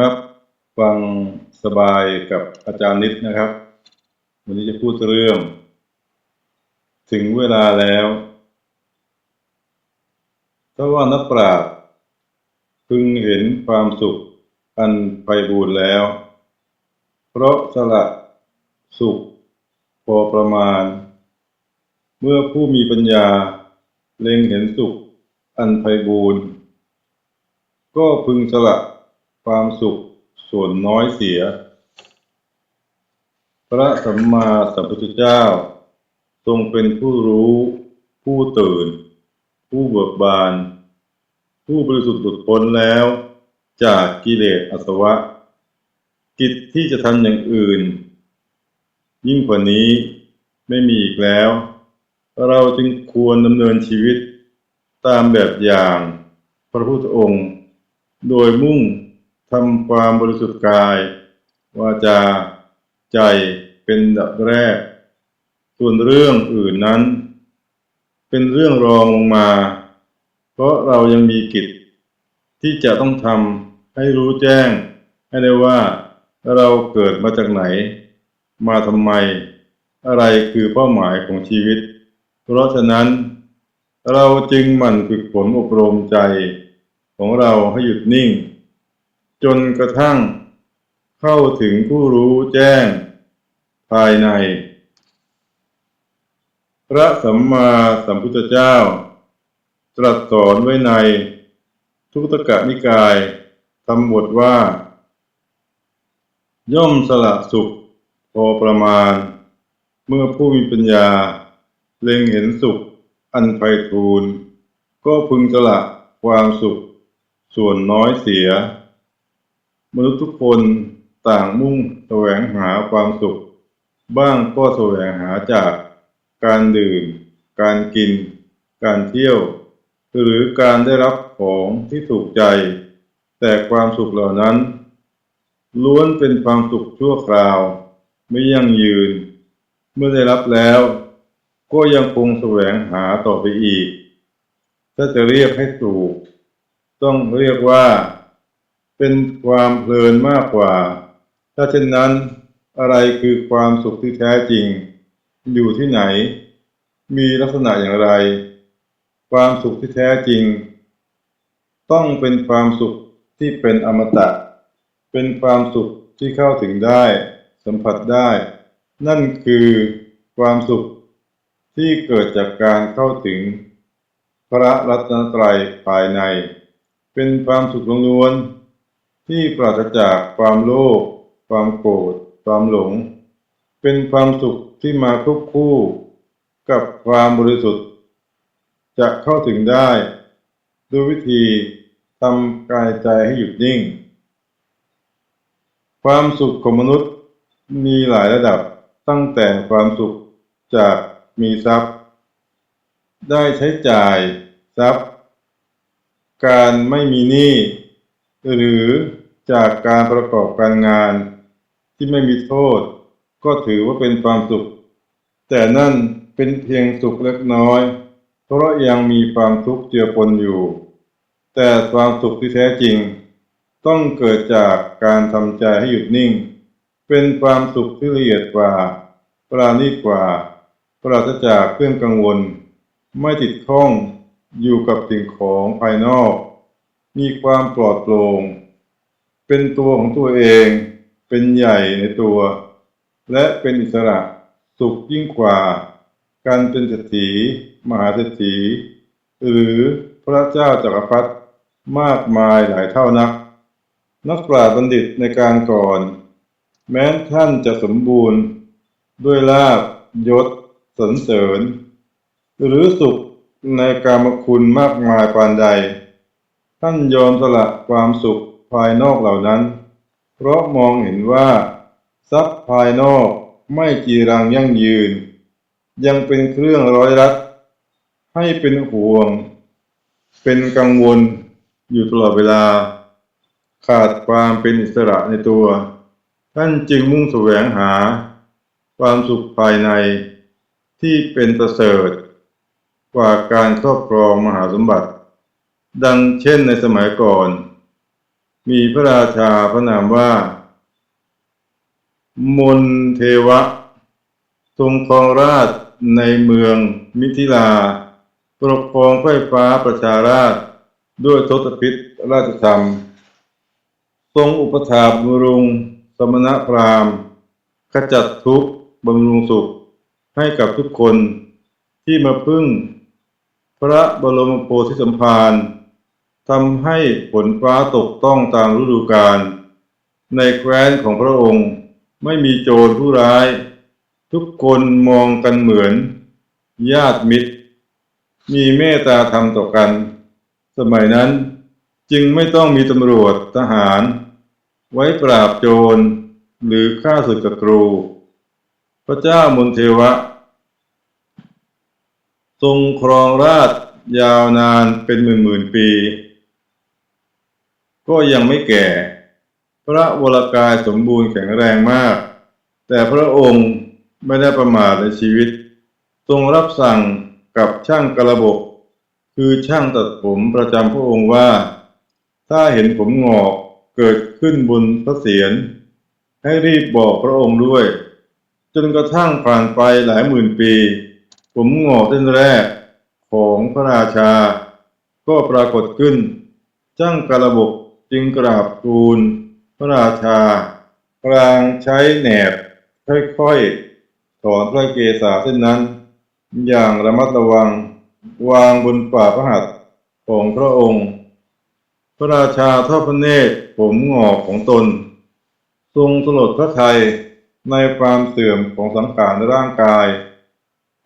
ครับฟังสบายกับอาจารย์นิดนะครับ วันนี้จะพูดเรื่อง ถึงเวลาแล้วถ้าว่านักปราชญ์พึงเห็นความสุขอันไพบูรณ์แล้ว เพราะสละสุขพอประมาณ เมื่อผู้มีปัญญาเล็งเห็นสุขอันไพบูรณ์ก็พึงสละ ความสุขส่วนน้อยเสีย พระสัมมาสัมพุทธเจ้า ทรงเป็นผู้รู้ ผู้ตื่น ผู้เบิกบาน ผู้บริสุทธิ์หลุดพ้นแล้ว จากกิเลสอาสวะ กิจที่จะทำอย่างอื่น ยิ่งกว่านี้ไม่มีอีกแล้ว เราจึงควรดำเนินชีวิตตามแบบอย่างพระพุทธองค์ โดยมุ่ง ทำความบริสุทธิ์กายวาจาใจเป็นดับแรก ส่วนเรื่องอื่นนั้น เป็นเรื่องรองลงมา เพราะเรายังมีกิจ ที่จะต้องทำให้รู้แจ้ง ให้ได้ว่าเราเกิดมาจากไหน มาทำไม อะไรคือเป้าหมายของชีวิต เพราะฉะนั้น เราจึงหมั่นฝึกฝนอบรมใจของเราให้หยุดนิ่ง จนกระทั่งเข้าถึงผู้รู้แจ้งภายใน พระสัมมาสัมพุทธเจ้า ตรัสสอนไว้ใน ทุกตกะนิกายทำบทว่า ย่อมสละสุขพอประมาณ เมื่อผู้มีปัญญา เล็งเห็นสุขอันไพฑูรย์ก็พึงสละความสุขส่วนน้อยเสีย มนุษย์ทุกคนต่างมุ่งแสวงหาความสุข บ้างก็แสวงหาจากการดื่ม การกิน การเที่ยว หรือการได้รับของที่ถูกใจ แต่ความสุขเหล่านั้น ล้วนเป็นความสุขชั่วคราว ไม่ยั่งยืน เมื่อได้รับแล้ว ก็ยังคงแสวงหาต่อไปอีก ถ้าจะเรียกให้ถูก ต้องเรียกว่า เป็นความเพลินมากกว่า ถ้าเช่นนั้น อะไรคือความสุขที่แท้จริง อยู่ที่ไหน มีลักษณะอย่างไร ความสุขที่แท้จริง ต้องเป็นความสุขที่เป็นอมตะ เป็นความสุขที่เข้าถึงได้ สัมผัสได้ นั่นคือความสุขที่เกิดจากการเข้าถึง พระรัตนตรัยภายใน เป็นความสุขล้วนๆ ที่ปราศจากความโลภความโกรธความหลง เป็นความสุขที่มาควบคู่กับความบริสุทธิ์ จะเข้าถึงได้ด้วยวิธีทำกายใจให้หยุดนิ่ง ความสุขของมนุษย์มีหลายระดับตั้งแต่ความสุขจากมีทรัพย์ ได้ใช้จ่ายทรัพย์ การไม่มีหนี้ หรือจากการประกอบการงานที่ไม่มีโทษ ก็ถือว่าเป็นความสุข แต่นั่นเป็นเพียงสุขเล็กน้อย เพราะยังมีความทุกข์เจือปนอยู่ แต่ความสุขที่แท้จริง ต้องเกิดจากการทำใจให้หยุดนิ่ง เป็นความสุขที่ละเอียดกว่า ปราณีตกว่า ปราศจากเครื่องกังวล ไม่ติดข้องอยู่กับสิ่งของภายนอก มีความปลอดโปร่งเป็นตัวของตัวเอง เป็นใหญ่ในตัว และเป็นอิสระสุขยิ่งกว่า การเป็นเศรษฐีมหาเศรษฐีหรือพระเจ้าจักรพรรดิมากมายหลายเท่านัก นักปราชญ์บัณฑิตในการก่อน แม้ท่านจะสมบูรณ์ ด้วยลาภยศสรรเสริญ หรือสุขในการมคุณมากมายปานใด ท่านยอมสละความสุขภายนอกเหล่านั้น เพราะมองเห็นว่า ทรัพย์ภายนอกไม่จีรังยั่งยืน ยังเป็นเครื่องร้อยรัดให้เป็นห่วง เป็นกังวลอยู่ตลอดเวลา ขาดความเป็นอิสระในตัว ท่านจึงมุ่งแสวงหา ความสุขภายในที่เป็นประเสริฐกว่าการครอบครองมหาสมบัติ ดังเช่นในสมัยก่อน มีพระราชาพระนามว่า มนเทวะ ทรงครองราชในเมืองมิถิลา ปกครองไฟฟ้าประชาราชด้วยทศพิษราชธรรม ทรงอุปถาบำรุง สมณพราหมณ์ ขจัดทุกข์บำรุงสุขให้กับทุกคนที่มาพึ่ง พระบรมโพธิสัมภาร ทำให้ฝนฟ้าตกต้องตามฤดูกาลในแคว้นของพระองค์ไม่มีโจรผู้ร้าย ทุกคนมองกันเหมือน ญาติมิตร มีเมตตาธรรมต่อกัน สมัยนั้นจึงไม่ต้องมีตำรวจทหาร ไว้ปราบโจรหรือฆ่าศึกศัตรู พระเจ้ามนเทวะ ทรงครองราชยาวนานเป็นหมื่นหมื่นปี ก็ยังไม่แก่ พระวรากายสมบูรณ์แข็งแรงมาก แต่พระองค์ไม่ได้ประมาทในชีวิต ทรงรับสั่งกับช่างกระบก คือช่างตัดผมประจำพระองค์ว่า ถ้าเห็นผมงอกเกิดขึ้นบนพระเศียรให้รีบบอกพระองค์ด้วย จนกระทั่งผ่านไปหลายหมื่นปี ผมงอกเส้นแรกของพระราชา ก็ปรากฏขึ้นช่างกระบก จึงกราบทูลพระราชา กลางใช้แหนบค่อยๆถอนพระเกศาเส้นนั้น อย่างระมัดระวังวางบนฝ่าพระหัตถ์ของพระองค์ พระราชาทอดพระเนตรผมงอกของตน ทรงสลดพระทัยในความเสื่อมของสังขารร่างกาย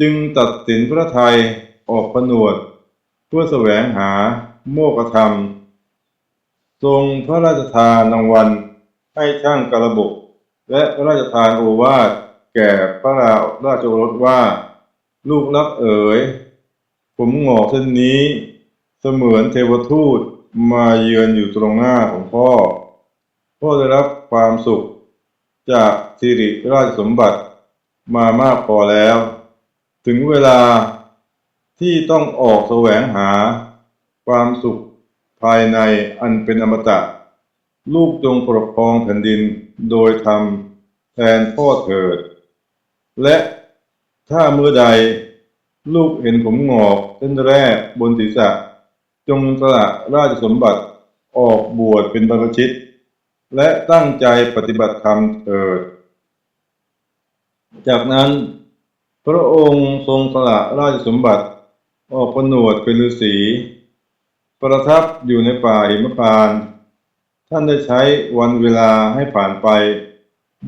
จึงตัดสินพระทัยออกผนวด เพื่อแสวงหาโมกธรรม ทรงพระราชทานรางวัลให้ช่างกระบกและพระราชทานโอวาทแก่พระราชโอรสว่า ลูกรักเอ๋ย ผมหงอกเส้นนี้ เสมือนเทวทูตมาเยือนอยู่ตรงหน้าของพ่อ พ่อได้รับความสุขจากสิริราชสมบัติมามากพอแล้ว ถึงเวลาที่ต้องออกแสวงหาความสุข ภายในอันเป็นอมตะ ลูกจงปกครองแผ่นดินโดยธรรมแทนพ่อเถิด และถ้าเมื่อใดลูกเห็นผมงอกเส้นแรกบนศีรษะ จงสละราชสมบัติออกบวชเป็นบรรพชิต และตั้งใจปฏิบัติธรรมเถิด จากนั้น พระองค์ทรงสละราชสมบัติออกผนวดเป็นฤาษี ประทับอยู่ในป่าหิมพานต์ท่านได้ใช้วันเวลาให้ผ่านไป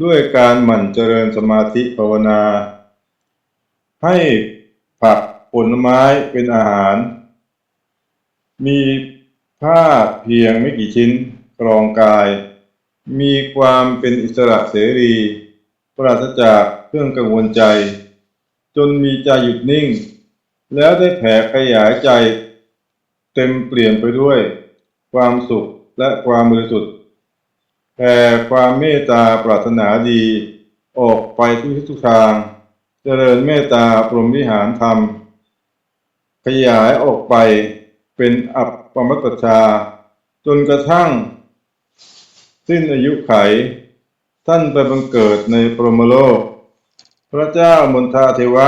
ด้วยการหมั่นเจริญสมาธิภาวนา ให้ผักผลไม้เป็นอาหาร มีผ้าเพียงไม่กี่ชิ้นกรองกาย มีความเป็นอิสระเสรี ปราศจากเครื่องกังวลใจ จนมีใจหยุดนิ่ง แล้วได้แผ่ขยายใจ เต็มเปลี่ยนไปด้วย ความสุขและความบริสุทธิ์แผ่ความเมตตาปรารถนาดี ออกไปทุกทิศทุกทาง เจริญเมตตาพรมวิหารธรรม ขยายออกไปเป็นอัปปมัตตชา จนกระทั่ง สิ้นอายุไข ท่านไปบังเกิดในพรหมโลก พระเจ้ามนทาเทวะ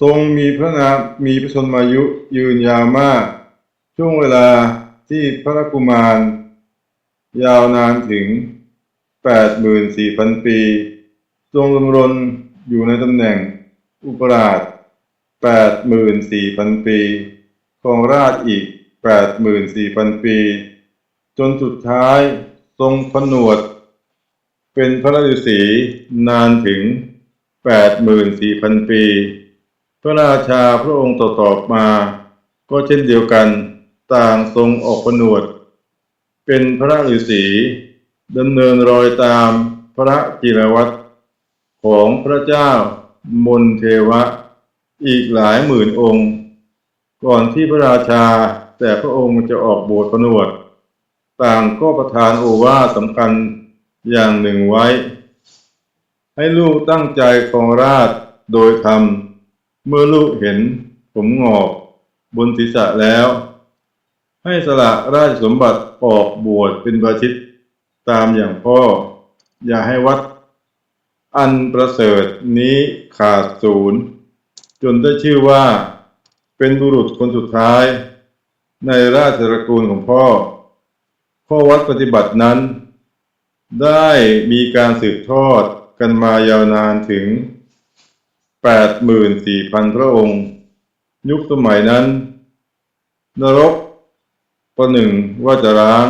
ทรงมีพระนามมีพระชนมายุยืนยาวมาก ช่วงเวลาที่พระกุมาร ยาวนานถึง 84,000 ปี ทรงดำรงอยู่ในตำแหน่งอุปราช 84,000 ปีครองราชอีก 84,000 ปี จนสุดท้ายทรงผนวด เป็นพระฤาษีนานถึง 84,000 ปี พระราชาพระองค์ต่อๆมา ก็เช่นเดียวกันต่างทรงออกผนวด เป็นพระฤาษีดำเนินรอยตามพระจิรวัตรของพระเจ้ามนเทวะ อีกหลายหมื่นองค์ ก่อนที่พระราชาแต่พระองค์จะออกบวชผนวด ต่างก็ประทานโอวาทสำคัญอย่างหนึ่งไว้ ให้ลูกตั้งใจครองราชโดยธรรม เมื่อลูกเห็นผมงอกบนศีรษะแล้ว ให้สละราชสมบัติออกบวชเป็นประชิตตามอย่างพ่อ อย่าให้วัด อันประเสริฐนี้ขาดศูนย์ จนได้ชื่อว่า เป็นบุรุษคนสุดท้าย ในราชตระกูลของพ่อ ข้อวัดปฏิบัตินั้น ได้มีการสืบทอดกันมายาวนานถึง 84,000พระองค์ ยุคสมัยนั้น นรกประหนึ่งว่าจะร้าง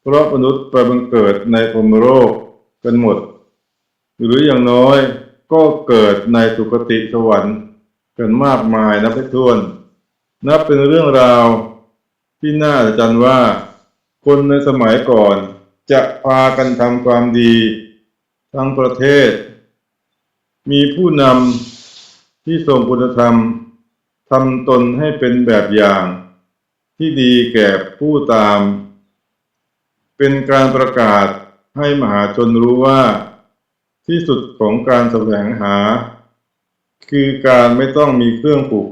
เพราะมนุษย์ไปบังเกิดในพรมโลกกันหมด หรืออย่างน้อยก็เกิดในสุคติสวรรค์กันมากมายนับไม่ถ้วน นับเป็นเรื่องราวที่น่าอัศจรรย์ว่า คนในสมัยก่อนจะพากันทำความดี ทั้งประเทศ มีผู้นำที่ทรงคุณธรรมทำตนให้เป็นแบบอย่าง ที่ดีแก่ผู้ตาม เป็นการประกาศให้มหาชนรู้ว่า ที่สุดของการแสวงหา คือการไม่ต้องมีเครื่องผูก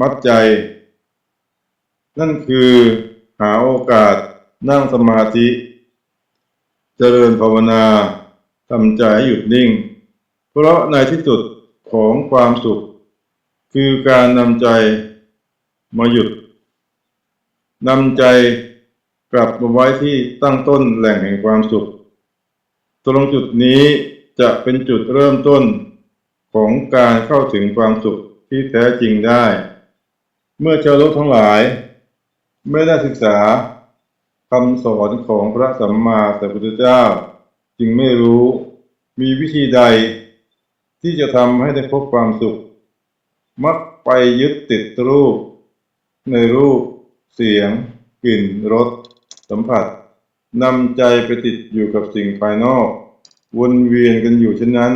มัดใจ นั่นคือหาโอกาสนั่งสมาธิ เจริญภาวนาทำใจให้หยุดนิ่ง เพราะในที่สุดของความสุข คือการนำใจมาหยุดนำใจกลับมาไว้ที่ตั้งต้นแหล่งแห่งความสุข ตรงจุดนี้จะเป็นจุดเริ่มต้นของการเข้าถึงความสุขที่แท้จริงได้ เมื่อชาวโลกทั้งหลาย ไม่ได้ศึกษาคำสอนของพระสัมมาสัมพุทธเจ้า จึงไม่รู้มีวิธีใด ที่จะทำให้ได้พบความสุข มักไปยึดติดรูป ในรูป เสียง กลิ่นรสสัมผัสนำใจไปติดอยู่กับสิ่งภายนอก วนเวียนกันอยู่เช่นนั้น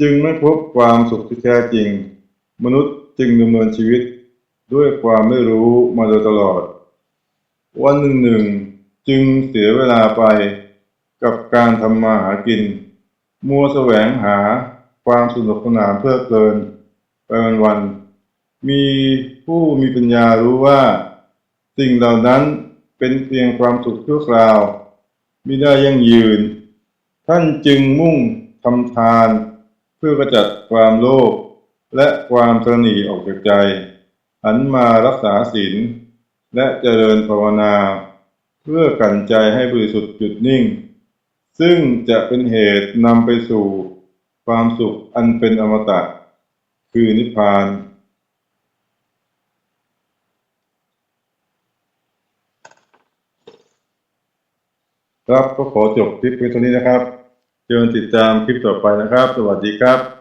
จึงไม่พบความสุขที่แท้จริง มนุษย์จึงดำเนินชีวิตด้วยความไม่รู้มาโดยตลอด วันหนึ่งหนึ่งจึงเสียเวลาไปกับการทำมาหากิน มัวแสวงหา ความสนุกสนานเพลิดเพลินไปวันๆมีผู้มีปัญญารู้ว่า สิ่งเหล่านั้นเป็นเพียงความสุขชั่วคราวม่ได้ยั่งยืน ท่านจึงมุ่งทำทาน เพื่อกระจัดความโลภและความตรนีออกจากใจ หันมารักษาศีลและเจริญภาวนา เพื่อกันใจให้บริสุทธิ์หยุดนิ่ง ซึ่งจะเป็นเหตุนำไปสู่ ความสุขอันเป็นอมตะ คือนิพพาน ครับก็ขอจบคลิปเพียงเท่านี้นะครับเชิญติดตามคลิปต่อไปนะครับ สวัสดีครับ